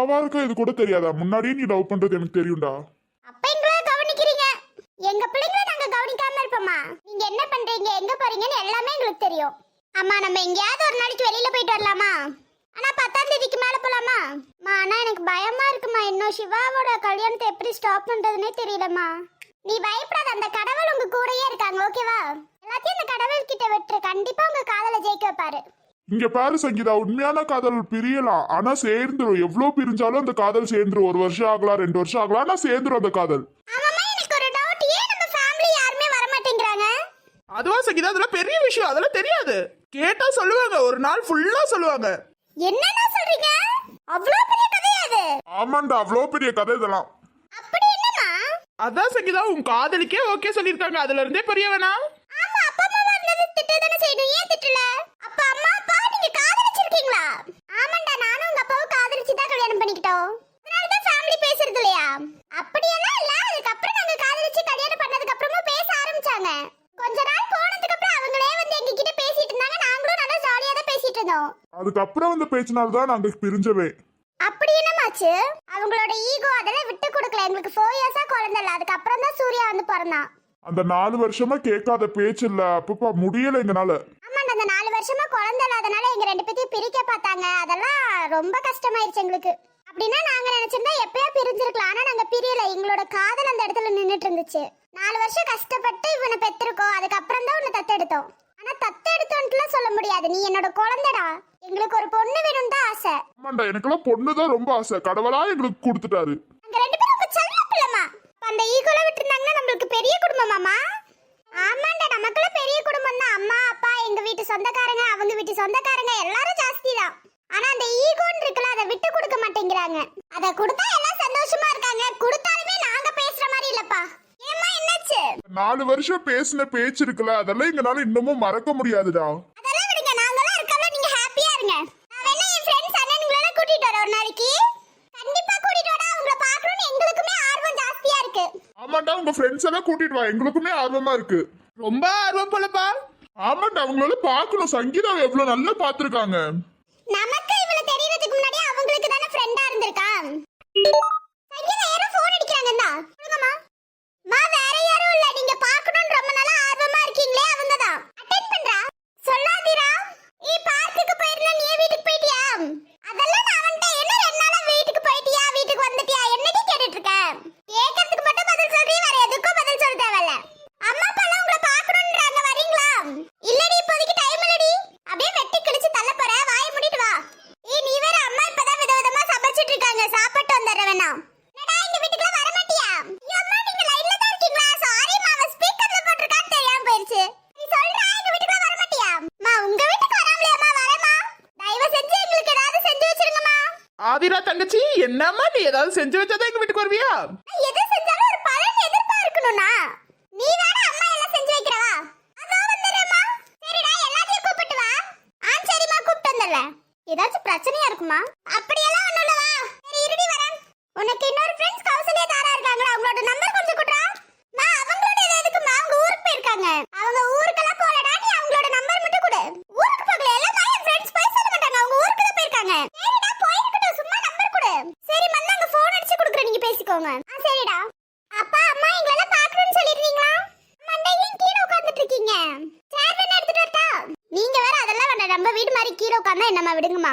அப்பாவாருக்கு இது கூட தெரியாதா? முன்னாடியே நீ லவ் பண்றது எனக்கு தெரியும்டா. அப்ப எங்களை கவனிக்கிறீங்க? எங்க பிள்ளைங்களை நாங்க கவனிக்காம இருப்போமா? நீங்க என்ன பண்றீங்க? எங்க போறீங்கன்னு எல்லாமே எங்களுக்கு தெரியும். அம்மா நம்ம எங்கேயாவது ஒரு நாளைக்கு வெளியில போயிட்டு வரலாமா? ஆனா பத்தாம் தேதிக்கு மேல போலாமா? அம்மா ஆனா எனக்கு பயமா இருக்குமா? இன்னும் சிவாவோட கல்யாணத்தை எப்படி ஸ்டாப் பண்றதுனே தெரியலம்மா. நீ பயப்படாத அந்த கடவுள் உங்க கூடயே இருக்காங்க ஓகேவா எல்லாத்தையும் அந்த கடவுள் கிட்ட விட்டுரு. கண்டிப்பா உங்க காதல ஜெயிக்க வைப்பாரு. இங்க பாரு சங்கீதா உண்மையான காதல் பிரியலாம் ஆனா சேர்ந்துரும். எவ்வளவு பிரிஞ்சாலும் அந்த காதல் சேர்ந்துரும். ஒரு வருஷம் ஆகலாம் ரெண்டு வருஷம் ஆகலாம் ஆனா சேர்ந்துரும் அந்த காதல். ஆமாம்மா எனக்கு ஒரு டவுட் ஏன் நம்ம ஃபேமிலி யாருமே வர மாட்டேங்கிறாங்க அதுவா சங்கீதா அதெல்லாம் பெரிய விஷயம். அதெல்லாம் தெரியாது. கேட்டா சொல்லுவாங்க. ஒரு நாள் ஃபுல்லா சொல்லுவாங்க. என்னன்னா சொல்றீங்க? அவ்வளவு பெரிய கதையா அது? ஆமாண்டா அவ்வளவு பெரிய கதை இதெல்லாம். அப்படி என்னம்மா? அதான் சங்கீதா உன் காதலிக்கே ஓகே சொல்லிருக்காங்க அதுல இருந்தே பெரிய வேணா ஆமா அப்பா அம்மா இருந்தது திட்ட தானே செய்யணும். ஏன் திட்டல? காதலிச்சிருக்கீங்களா ஆமாண்டா நானும் உங்க அப்பாவை காதலிச்சு தான் கல்யாணம் பண்ணிக்கிட்டோம். அதனால தான் ஃபேமிலி பேசுறது இல்லையா? அப்படியெல்லாம் இல்ல. அதுக்கப்புறம் நாங்க காதலிச்சு கல்யாணம் பண்ணதுக்கு அப்புறமும் பேச ஆரம்பிச்சாங்க. கொஞ்ச நாள் போனதுக்கு அப்புறம் அவங்களே வந்து எங்க கிட்ட பேசிட்டு இருந்தாங்க. நாங்களும் நல்லா ஜாலியா தான் பேசிட்டு இருந்தோம். அதுக்கப்புறம் வந்து பேச்சினால தான் நாங்க பிரிஞ்சவே. அப்படி என்னமாச்சு? அவங்களோட ஈகோ அதெல்லாம் விட்டு கொடுக்கல. எங்களுக்கு ஃபோர் இயர்ஸா குழந்தை இல்ல. அதுக்கப்புறம் தான் சூர்யா வந்து பிறந்தான். அந்த நாலு வருஷமா கேட்காத பேச்சு இல்ல. அப்பப்பா முடியல எங்கனால வருஷமா குழந்தை இல்லாதனால எங்க ரெண்டு பேத்தையும் பிரிக்க பார்த்தாங்க. அதெல்லாம் ரொம்ப கஷ்டமாயிருச்சு எங்களுக்கு. அப்படின்னா நாங்க நினைச்சிருந்தா எப்பயோ பிரிஞ்சிருக்கலாம். ஆனா நாங்க பிரியல. எங்களோட காதல் அந்த இடத்துல நின்னுட்டு இருந்துச்சு நாலு வருஷம் கஷ்டப்பட்டு இவனை பெற்றிருக்கோம் அதுக்கப்புறம் தான் உன்னை தத்தெடுத்தோம். ஆனா தத்தெடுத்தோன்ட்டுலாம் சொல்ல முடியாது. நீ என்னோட குழந்தைடா. எங்களுக்கு ஒரு பொண்ணு வேணும் தான் ஆசை. ஆமாண்டா எனக்கெல்லாம் பொண்ணுதான் ரொம்ப ஆசை. கடவுளா எங்களுக்கு கொடுத்துட்டாரு. அங்க ரெண்டு பேரும் உங்க செல்ல பிள்ளைமா அந்த ஈகோல விட்டுருந்தாங்கன்னா நம்மளுக்கு பெரிய குடும்பமாமா ஆமாண்டா நமக்குள்ள பெரிய குடும்பம் தான் அம்மா அப்பா எங்க வீட்டு சொந்தக்காரங்க அவங்க வீட்டு சொந்தக்காரங்க எல்லாரும் ஜாஸ்தி தான் ஆனா அந்த ஈகோன்னு இருக்குல்ல அதை விட்டு கொடுக்க மாட்டேங்கிறாங்க. அதை கொடுத்தா எல்லாம் சந்தோஷமா இருக்காங்க. கொடுத்தாலுமே நாங்க பேசுற மாதிரி இல்லப்பா. ஏமா என்னாச்சு? நாலு வருஷம் பேசின பேச்சு இருக்குல்ல அதெல்லாம் எங்களால இன்னமும் மறக்க முடியாதுடா அதெல்லாம் விடுங்க நாங்களாம் இருக்கல நீங்க ஹாப்பியா இருங்க நான் வேணா என் ஃப்ரெண்ட்ஸ் அண்ணனுங்களோட கூட்டிட்டு வரேன் ஒரு நாளைக்கு கண்டிப்பா கூட்டிட்டு வரேன் அவங்கள பார்க்கணும்னு எங்களுக்குமே ஆர்வம் ஜாஸ்தியா இருக்கு ஆமாண்டா உங்க ஃப்ரெண்ட்ஸ் எல்லாம் கூட்டிட்டு வா. எங்களுக்குமே ஆர்வமா இருக்கு. ரொம்ப ஆர்வம் போலப்பா. ஆமாண்டா அவங்களால பார்க்கணும். சங்கீதா எவ்வளவு நல்லா பார்த்திருக்காங்க. நமக்கு இவள தெரியறதுக்கு முன்னாடி அவங்களுக்கு தானே ஃப்ரெண்டா இருந்திருக்கா சங்கீதா யாரோ ஃபோன் அடிக்கிறாங்கண்ணா சொல்லுங்கம்மா மா வேற யாரும் இல்ல நீங்க பார்க்கணும்னு ரொம்ப நாளா ஆர்வமா இருக்கீங்களே அவங்க தான் அட்டென்ட் பண்றா சொல்லாதீரா நீ பார்க்குக்கு போயிருந்தா நீ வீட்டுக்கு போயிட்டியா அதெல்லாம் நான் வந்துட்டேன் என்ன ரெண்டு நாளா வீட்டுக்கு போயிட்டியா வீட்டுக்கு வந்துட்டியா என்னடி கேட்டுட்டு இருக்க கேட்கறதுக்கு மட்டும் பதில் சொல்றீ வேற எதுக்கும் பதில் சொல்ல தேவையில்ல அம்மா அப்பா எல்லாம் உங்களை பார்க்கணும்ன்றாங்க வரீங்களா இல்லடி இப்போதைக்கு டைம் இல்லடி அப்படியே வெட்டி கிழிச்சு தள்ள போற வாயை மூடிட்டு வா ஏய் நீ வேற அம்மா இப்பதான் விதவிதமா சமைச்சிட்டு இருக்காங்க சாப்பிட்டு வந்துடுற வேணாம் என்னடா எங்க வீட்டுக்குலாம் வர மாட்டியா ஐயோ அம்மா நீங்க லைன்ல தான் இருக்கீங்களா சாரி மாவ ஸ்பீக்கர்ல போட்டிருக்கான்னு தெரியாம போயிருச்சு நீ சொல்றா எங்க வீட்டுக்குலாம் வர மாட்டியா அம்மா உங்க வீட்டுக்கு வராமலையாம்மா வரேம்மா தயவு செஞ்சு எங்களுக்கு ஏதாவது செஞ்சு வச்சிருங்கம்மா ஆதிரா தங்கச்சி என்னம்மா நீ ஏதாவது செஞ்சு வச்சாதான் எங்க வீட்டுக்கு வருவியா? எது செஞ்சாலும் ஒரு பலன் எதிர்பார்க்கணும்னா நீ தானே அம்மா எல்லாம் செஞ்சு வைக்கிறவா? அதோ வந்துடுறேம்மா. சரிடா எல்லாத்தையும் கூப்பிட்டு வா. ஆ சரிம்மா கூப்பிட்டு வந்துடுறேன். ஏதாச்சும் பிரச்சனையா இருக்குமா அப்படியெல்லாம் ஒண்ணும் இல்ல வா சரி இருடி வரேன் உனக்கு இன்னொரு ஃப்ரெண்ட்ஸ் கௌசல்யா தாரா இருக்காங்களா அவங்களோட நம்பர் கொஞ்சம் குடுறா மா அவங்களோட இது எதுக்குமா அவங்க ஊருக்கு போயிருக்காங்க அவங்க ஊருக்கெல்லாம் போலடா நீ அவங்களோட நம்பர் மட்டும் கொடு ஊருக்கு போகல எல்லாமே என் ஃப்ரெண்ட்ஸ் போய் சொல்ல மாட்டாங்க அவங்க ஊருக்கு தான் போயிருக்காங்க சரிடா போயிருக்கட்டும் சும்மா நம்பர் கொடு சரி மண்ணா அங்க ஃபோன் அடிச்சு கொடுக்குறேன் நீங்க பேசிக்கோங்க ஆ சரிடா அப்பா அம்மா எங்கள பார்க்கணும்னு சொல்லிருக்கீங்களா மண்டையும் கீழே உட்கார்ந்துட்டு இருக்கீங்க சேர் வேணா எடுத்துட்டு வரட்டா நீங்க வேற அதெல்லாம் வேண்டாம் நம்ம வீடு மாதிரி கீழே உட்கார்ந்தா என்னம்மா விடுங்கம்மா?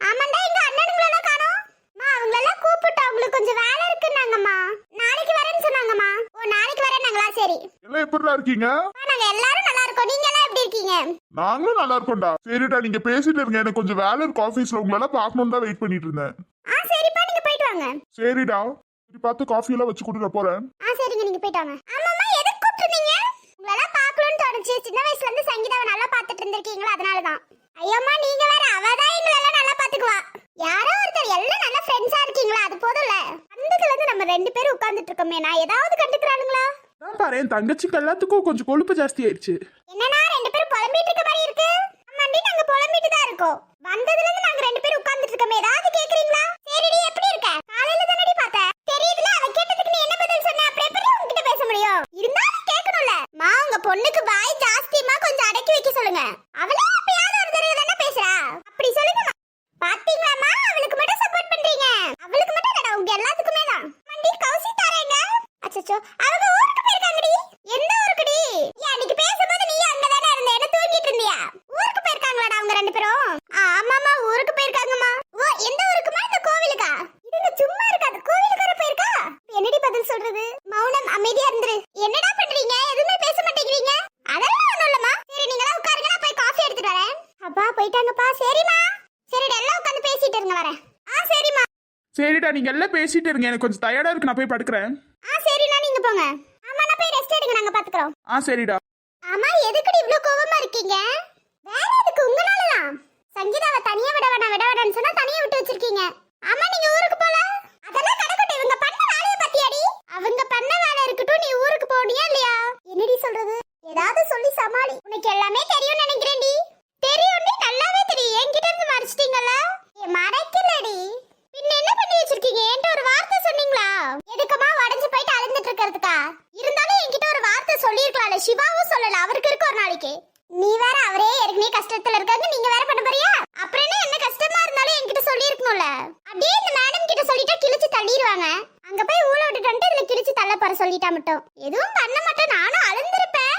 ஆமாண்டா எங்க அண்ணனுங்களெல்லாம் காணோம். அம்மா அவங்களெல்லாம் கூப்பிட்டு அவங்களுக்கு கொஞ்சம் வேலை இருக்குன்னாங்கம்மா. நாளைக்கு வரேன்னு சொன்னாங்கம்மா. ஓ நாளைக்கு வரேன்னாங்களா? சரி. எல்லாம் எப்படிடா இருக்கீங்க? அம்மா, நாங்க எல்லாரும் நல்லா இருக்கோம். நீங்க எல்லாம் எப்படி இருக்கீங்க? நாங்களும் நல்லா இருக்கோம்டா. சரிடா நீங்க பேசிட்டு இருங்க. எனக்கு கொஞ்சம் வேலை இருக்கு ஆபீஸ்ல உங்களெல்லாம் பார்க்கணும்னு தான் வெயிட் பண்ணிட்டு இருந்தேன். ஆ சரிப்பா நீங்க போயிட்டு வாங்க. சரிடா. சரி பார்த்து காஃபி எல்லாம் வச்சு கொடுக்க போறேன். ஆ சரிங்க நீங்க போயிட்டு வாங்க. ஆமாம்மா எதுக்கு கூப்பிட்டுருந்தீங்க? உங்களெல்லாம் பார்க்கணும்னு தோணுச்சு. சின்ன வயசுல இருந்து சங்கீதாவை நல்லா பார்த்துட்டு இருந்திருக்கீங்களா? அதனால தான் ஐயோம்மா நீங்க வேற அவ தான் எங்களெல்லாம் நல்லா பார்த்துக்குவா. யாரோ ஒருத்தர் எல்லாம் நல்ல ஃப்ரெண்ட்ஸா இருக்கீங்களா? அது போதும்ல. அந்ததுல இருந்து நம்ம ரெண்டு பேரும் உட்கார்ந்துட்டு இருக்கோமே நான் ஏதாவது கண்டுக்கிறானுங்களா? நான் பாரு என் தங்கச்சிக்கு எல்லாத்துக்கும் கொஞ்சம் கொழுப்பு ஜாஸ்தி ஆயிடுச்சு. என்னன்னா ரெண்டு பேரும் புலம்பிட்டு இருக்க மாதிரி இருக்கு? ஆமாண்டி நாங்க புலம்பிட்டு தான் இருக்கோம். வந்ததுல இருந்து நாங்க ரெண்டு பேரும் உட்கார்ந்துட்டு இருக்கோமே ஏதாவது கேக்குறீங்களா? சரிடி எப்படி இருக்க? மௌனம் அமைதியா இருந்துரு. என்னடா பண்றீங்க? எதுவுமே பேச மாட்டேங்கிறீங்க. அதெல்லாம் ஒண்ணும் இல்லம்மா. சரி நீங்க எல்லாம் உட்காருங்க. நான் போய் காஃபி எடுத்துட்டு வரேன். அப்பா போயிட்டாங்கப்பா. சரிம்மா. சரிடா எல்லாம் உட்காந்து பேசிட்டு இருங்க வரேன். ஆ சரிம்மா. சரிடா நீங்க எல்லாம் பேசிட்டு இருங்க. எனக்கு கொஞ்சம் டயர்டா இருக்கு. நான் போய் படுக்கிறேன். ஆ சரிண்ணா நீங்க போங்க. ஆமா நான் போய் ரெஸ்ட் எடுங்க. நாங்க பாத்துக்கறோம். ஆ சரிடா. ஆமா எதுக்குடி இவ்ளோ கோவமா இருக்கீங்க வேற எதுக்கு உங்களாலதான் சங்கீதாவை தனியா விட வேணாம் விட வேணாம்னு சொன்னா தனியா விட்டு வச்சிருக்கீங்க ஆமா நீங்க ஊருக்கு போல அதெல்லாம் கிடக்கட்டும் இவங்க பண்ண வேலைய பத்தியாடி அவங்க பண்ண வேலை இருக்கட்டும் நீ ஊருக்கு போனியா இல்லையா என்னடி சொல்றது ஏதாவது சொல்லி சமாளி உனக்கு எல்லாமே தெரியும் நினைக்கிறேன்டி தெரியும்டி நல்லாவே தெரியும் என்கிட்ட இருந்து மறைச்சிட்டீங்கல்ல ஏ மறைக்கலடி பின்ன என்ன பண்ணி வச்சிருக்கீங்க என்கிட்ட ஒரு வார்த்தை சொன்னீங்களா எதுக்குமா உடஞ்சு போயிட்டு அழுந்துட்டு இருக்கிறதுக்கா இருந்தாலும் என்கிட்ட ஒரு வார்த்தை சொல்லியிருக்கலாம்ல சிவாவும் சொல்லல அவருக்கு இருக்கு ஒரு நாளைக்கு நீ வேற அவரே ஏற்கனவே கஷ்டத்துல இருக்காங்க நீங்க வேற பண்ண போறியா அப்புறம் என்ன என்ன கஷ்டமா இருந்தாலும் என்கிட்ட சொல்லி இருக்கணும்ல அப்படியே இந்த மேடம் கிட்ட சொல்லிட்டா கிழிச்சு தள்ளிடுவாங்க அங்க போய் ஊழ விட்டுட்டு வந்துட்டு இதுல கிழிச்சு தள்ள போற சொல்லிட்டா மட்டும் எதுவும் பண்ண மாட்டேன் நானும் அழுந்திருப்பேன்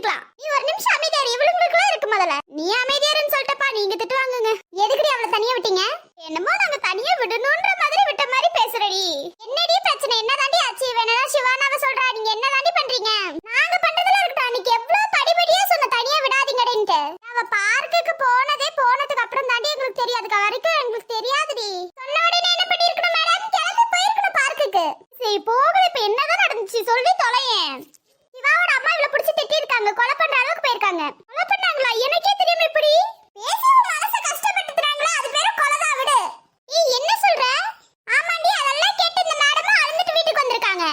இருக்கலாம் நீ ஒரு நிமிஷம் அமைதியா இரு. இவளுங்களுக்குலாம் இருக்கு முதல்ல. நீ அமைதியாருன்னு சொல்லிட்டப்பா நீங்க திட்டு வாங்குங்க. எதுக்குடி அவளை தனியா விட்டீங்க என்னமோ நாங்க தனியா விடணும்ன்ற மாதிரி விட்ட மாதிரி பேசுறடி என்னடி பிரச்சனை என்னதாண்டி ஆச்சு வேணா சிவானாவ சொல்றா நீங்க என்னதாண்டி பண்றீங்க நாங்க பண்றதுல இருக்கட்டும் அன்னைக்கு எவ்வளவு படிப்படியா சொன்ன தனியா விடாதீங்கடின்ட்டு அவ பார்க்குக்கு போனதே போனதுக்கு அப்புறம் தாண்டி எங்களுக்கு தெரியாது அதுக்கு வரைக்கும் எங்களுக்கு தெரியாதுடி சொன்ன உடனே என்ன பண்ணிருக்கணும் மேடம் கிளம்பி போயிருக்கணும் பார்க்குக்கு சரி போகல இப்ப என்னதான் நடந்துச்சு சொல்லி தொலையேன் சிவாவோட அம்மா இவள புடிச்சு திட்டி இருக்காங்க கொலை பண்ற அளவுக்கு போயிருக்காங்க கொலை பண்ணாங்களா எனக்கே தெரியும் இப்படி பேசுறவங்க மனச கஷ்டப்படுத்துறாங்களா அது பேரு கொலைதான் விடு ஏய் என்ன சொல்ற ஆமாண்டி அதெல்லாம் கேட்டு இந்த மேடமும் அழுந்துட்டு வீட்டுக்கு வந்திருக்காங்க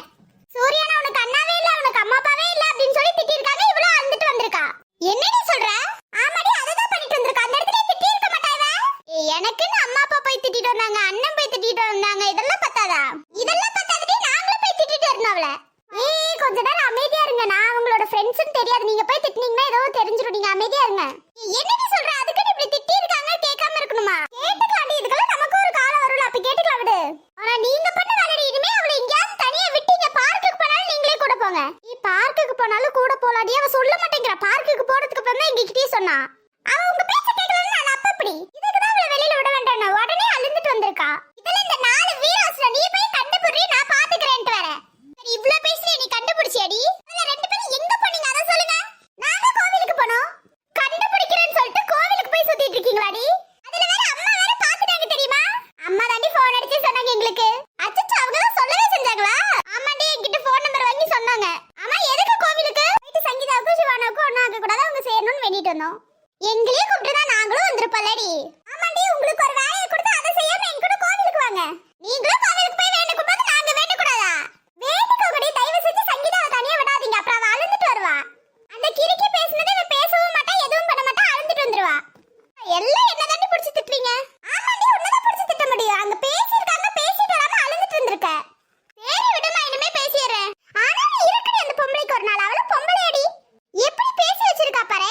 சூர்யானா உனக்கு அண்ணாவே இல்ல உனக்கு அம்மா அப்பாவே இல்ல அப்படின்னு சொல்லி திட்டி இருக்காங்க இவ்வளவு அழுந்துட்டு வந்திருக்கா என்னடி சொல்ற ஆமாடி அததான் பண்ணிட்டு வந்திருக்கா அந்த இடத்துல திட்டி இருக்க மாட்டா இவ ஏய், எனக்குன்னு அம்மா அப்பா போய் திட்டிட்டு வந்தாங்க அண்ணன் போய் திட்டிட்டு வந்தாங்க இதெல்லாம் பத்தாதா இதெல்லாம் பத்தாதடி நாங்களும் போய் திட்டிட்டு இருந்தோம் அவள ஏய் கொஞ்ச நேரம் அமைதியா இருங்க நான் அவங்களோட ஃப்ரெண்ட்ஸ்னு தெரியாது நீங்க போய் திட்டினீங்கன்னா ஏதோ தெரிஞ்சிரும் நீங்க அமைதியா இருங்க ஏய், என்னடி சொல்ற அதுக்கு இப்படி திட்டி இருக்காங்க கேட்காம இருக்கணுமா கேட்டுக்கலாம்டி இதுக்கெல்லாம் நமக்கு ஒரு காலம் வரும்ல அப்ப கேட்டுக்கலாம் விடு ஆனா நீங்க பண்ண வேலைடி இனிமே அவளை எங்கேயாவது தனியா விட்டீங்க பார்க்குக்கு போனாலும் நீங்களே கூட போங்க நீ பார்க்குக்கு போனாலும் கூட போலாடி அவ சொல்ல மாட்டேங்கிறா பார்க்குக்கு போறதுக்கு அப்புறம் தான் எங்ககிட்டயே சொன்னா அவ உங்க பேச்ச கேட்கலன்னு நான் அப்ப அப்படி இதுக்கு தான் அவளை வெளியில விட வேண்டாம் உடனே அழுந்துட்டு வந்திருக்கா இதுல இந்த நாலு வீராசுல நீ போய் கண்டுபிடி நான் பாத்துக்கிறேன்ட்டு வரேன் சரி இவ்ளோ பேசி நீ கண்டுபிடிச்சியாடி இதுல ரெண்டு பேரும் எங்க போனீங்க அத சொல்லுங்க நாங்க கோவிலுக்கு போனோம் கண்டுபிடிக்கிறேன்னு சொல்லிட்டு கோவிலுக்கு போய் சுத்திட்டு இருக்கீங்களாடி அதுல வேற அம்மா வேற பாத்துட்டாங்க தெரியுமா அம்மா தாண்டி போன் அடிச்சு சொன்னாங்க எங்களுக்கு அச்சச்சோ அவங்க தான் சொல்லவே செஞ்சாங்களா ஆமாண்டி என்கிட்ட போன் நம்பர் வாங்கி சொன்னாங்க ஆமா எதுக்கு கோவிலுக்கு போயிட்டு சங்கீதாவுக்கும் சிவானாவுக்கும் ஒண்ணா ஆக கூடாது அவங்க சேரணும்னு வேண்டிட்டு வந்தோம். எங்களையும் கூப்பிட்டு தான் நாங்களும் வந்திருப்போம்லடி. ஆமாண்டி உங்களுக்கு ஒரு வேலையை கொடுத்து அதை செய்யாம என் கூட கோவிலுக்கு வாங்க. நீங்களும் கோவிலுக்கு போய் வேண்டிக்கும் போது நாங்க வேண்டக்கூடாதா? வேண்டிக்கோங்கடி தயவு செஞ்சு சங்கீதாவை தனியா விடாதீங்க. அப்புறம் அவ அழுந்துட்டு வருவா. அந்த கிறுக்கி பேசினதை பேசவும் மாட்டா எதுவும் பண்ண மாட்டா அழுந்துட்டு வந்துருவா. எல்லாம் என்ன தாண்டி பிடிச்சி திட்டுறீங்க ஆமாண்டி உன்னதான் பிடிச்சி திட்ட முடியும் அங்க பேசியிருக்காங்க பேசிட்டு வராம அழுந்துட்டு இருந்திருக்க சரி விடுமா இனிமே பேசிடுறேன் ஆனாலும் இருக்குடி அந்த பொம்பளைக்கு ஒரு நாள் அவளும் பொம்பளையடி எப்படி பேசி வச்சிருக்கா பாரு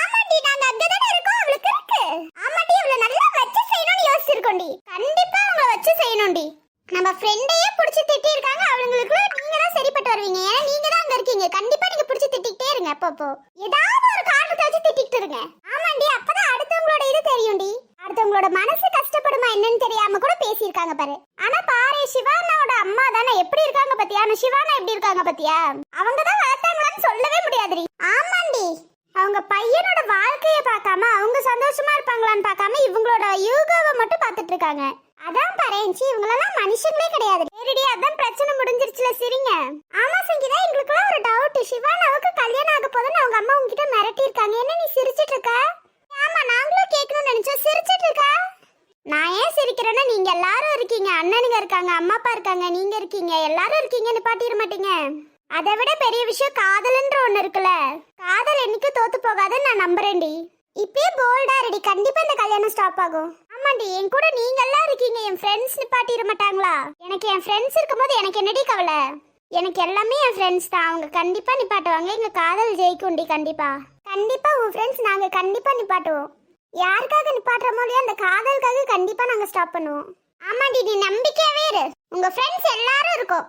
ஆமாண்டி நாங்க அங்கதானே இருக்கோம் அவளுக்கு இருக்கு ஆமாண்டி அவளை நல்லா வச்சு செய்யணும்னு யோசிச்சிருக்கோண்டி கண்டிப்பா அவளை வச்சு செய்யணும்டி நம்ம ஃப்ரெண்டையே புடிச்சு திட்டி இருக்காங்க அவங்களுக்கு நீங்க தான் சரிப்பட்டு வருவீங்க ஏன்னா நீங்க தான் அங்க இருக்கீங்க கண்டிப்பா நீங்க புடிச்சு திட்டிக்கிட்டே இருங்க அப்பப்போ ஏதாவது ஒரு காரணத்தை வச்சு திட்டிட்டு இருங்க. ஆமாண்டி அப்பதான் அடுத்தவங்களோட இது தெரியும்டி. அடுத்தவங்களோட மனசு கஷ்டப்படுமா என்னன்னு தெரியாம கூட பேசியிருக்காங்க பாரு. ஆனா பாரு சிவானாவோட அம்மா தானே. எப்படி இருக்காங்க பாத்தியா? ஆனா சிவானா எப்படி இருக்காங்க பாத்தியா? அவங்க தான் வளர்த்தாங்களான்னு சொல்லவே முடியாதுடி. ஆமாண்டி அவங்க பையனோட வாழ்க்கையை பார்க்காம அவங்க சந்தோஷமா இருப்பாங்களான்னு பார்க்காம இவங்களோட யூகாவை மட்டும் பார்த்துட்டு இருக்காங்க. அதான் பரேஞ்சி இவங்களெல்லாம் மனுஷங்களே கிடையாது. சரிடி அதான் பிரச்சனை முடிஞ்சிருச்சுல சரிங்க. ஆமா சங்கீதா எங்களுக்குலாம் ஒரு டவுட் சிவானாவுக்கு கல்யாணம் ஆக போதுன்னு அவங்க அம்மா உங்ககிட்ட மிரட்டி இருக்காங்க என்ன நீ சிரிச்சிட்டு இருக்க? ஆமா நாங்களும் கேட்கணும்னு நினைச்சோம். சிரிச்சிட்டு இருக்கா? நான் ஏன் சிரிக்கிறேன்னா நீங்க எல்லாரும் இருக்கீங்க. அண்ணனுங்க இருக்காங்க அம்மா அப்பா இருக்காங்க. நீங்க இருக்கீங்க. எல்லாரும் இருக்கீங்க நிப்பாட்டிட மாட்டீங்க. அதை விட பெரிய விஷயம் காதல்ன்ற ஒண்ணு இருக்குல்ல. காதல் என்னைக்கும் தோத்து போகாதுன்னு நான் நம்புறேன்டி. இப்பயே போல்டா ரெடி கண்டிப்பா இந்த கல்யாணம் ஸ்டாப் ஆகும். ஆமாண்டி என் கூட நீங்க எல்லாம் இருக்கீங்க. என் ஃப்ரெண்ட்ஸ் நிப்பாட்டிட மாட்டாங்களா? எனக்கு என் ஃப்ரெண்ட்ஸ் இருக்கும்போது எனக்கு என்னடி கவலை? எனக்கு எல்லாமே என் ஃப்ரெண்ட்ஸ் தான். அவங்க கண்டிப்பா நிப்பாட்டுவாங்க. எங்க காதல் ஜெயிக்கும்டி கண்டிப்பா. கண்டிப்பா உன் ஃப்ரெண்ட்ஸ் நாங்க கண்டிப்பா நிப்பாட்டுவோம். யாருக்காக நிப்பாட்டுறமோ இல்லையா அந்த காதலுக்காக கண்டிப்பா நாங்க ஸ்டாப் பண்ணுவோம். ஆமாண்டி நீ நம்பிக்கையாவே இரு. உங்க ஃப்ரெண்ட்ஸ் எல்லாரும் இருக்கும்.